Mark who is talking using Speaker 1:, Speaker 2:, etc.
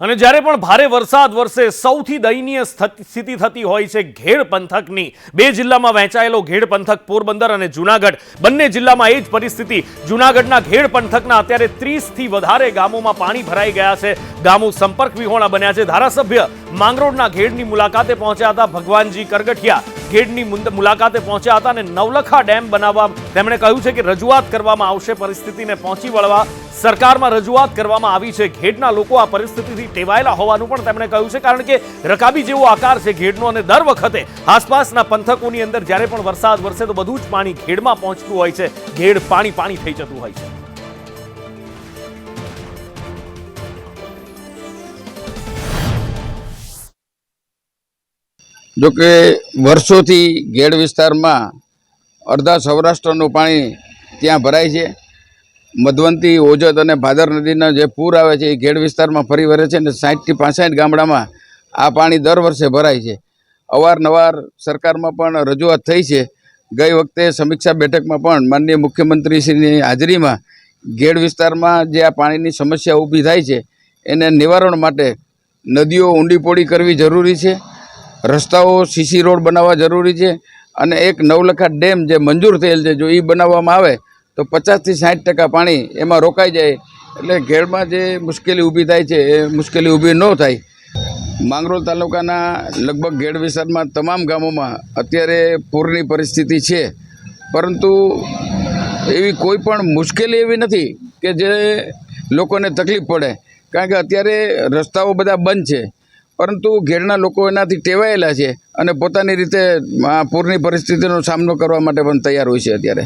Speaker 1: અને જ્યારે પણ ભારે વરસાદ વરસે, સૌથી દયનીય સ્થિતિ થતી હોય છે ઘેડ પંથકની. બે જિલ્લામાં વહેંચાયેલો ઘેડ પંથક પોરબંદર અને જુનાગઢ. બંને જિલ્લામાં એ જ પરિસ્થિતિ. જુનાગઢના ઘેડ પંથકના અત્યારે ત્રીસથી વધારે ગામોમાં પાણી ભરાઈ ગયા છે. ગામો સંપર્ક વિહોણા બન્યા છે. ધારાસભ્ય માંગરોળના ઘેડની મુલાકાતે પહોંચ્યા હતા ભગવાનજી કરગઠિયા. ઘેડની મુલાકાતે પહોંચ્યા હતા અને નવલખા ડેમ બનાવવા તેમણે કહ્યું છે કે રજૂઆત કરવામાં આવશે પરિસ્થિતિને પહોંચી વળવા. સરકારમાં રજૂઆત કરવામાં આવી છે. ઘેડના લોકો આ પરિસ્થિતિથી ટેવાયેલા હોવાનું પણ તેમણે કહ્યું છે, કારણ કે રકાબી જેવો આકાર છે ઘેડનો અને દર વખતે આસપાસના પંથકોની અંદર જ્યારે પણ વરસાદ વરસે તો બધું જ પાણી ઘેડમાં પહોંચતું હોય છે. ઘેડ પાણી પાણી થઈ જતું હોય છે.
Speaker 2: જો કે વર્ષોથી ગેડ વિસ્તારમાં અડધા સૌરાષ્ટ્રનું પાણી ત્યાં ભરાય છે. મધવંતી ઓજત અને ભાદર નદીના જે પૂર આવે છે, એ ઘેડ વિસ્તારમાં ફરી વળે છે અને સાઠથી પાસઠ ગામડામાં આ પાણી દર વર્ષે ભરાય છે. અવારનવાર સરકારમાં પણ રજૂઆત થઈ છે. ગઈ વખતે સમીક્ષા બેઠકમાં પણ માનનીય મુખ્યમંત્રીશ્રીની હાજરીમાં ગેડ વિસ્તારમાં જે આ પાણીની સમસ્યા ઊભી થાય છે, એને નિવારણ માટે નદીઓ ઊંડી પોડી કરવી જરૂરી છે, રસ્તાઓ સીસી રોડ બનાવવા જરૂરી છે અને એક નવલખા ડેમ જે મંજૂર થયેલ છે, જો એ બનાવવામાં આવે તો પચાસથી સાઠ ટકા પાણી એમાં રોકાઈ જાય એટલે ઘેડમાં જે મુશ્કેલી ઊભી થાય છે, એ મુશ્કેલી ઊભી ન થાય. માંગરોળ તાલુકાના લગભગ ઘેડ વિસ્તારમાં તમામ ગામોમાં અત્યારે પૂરની પરિસ્થિતિ છે. પરંતુ એવી કોઈ પણ મુશ્કેલી એવી નથી કે જે લોકોને તકલીફ પડે. કારણ કે અત્યારે રસ્તાઓ બધા બંધ છે. પરંતુ ઘેરના લોકો એનાથી ટેવાયેલા છે અને પોતાની રીતે પૂરની પરિસ્થિતિનો સામનો કરવા માટે પણ તૈયાર હોય છે અત્યારે.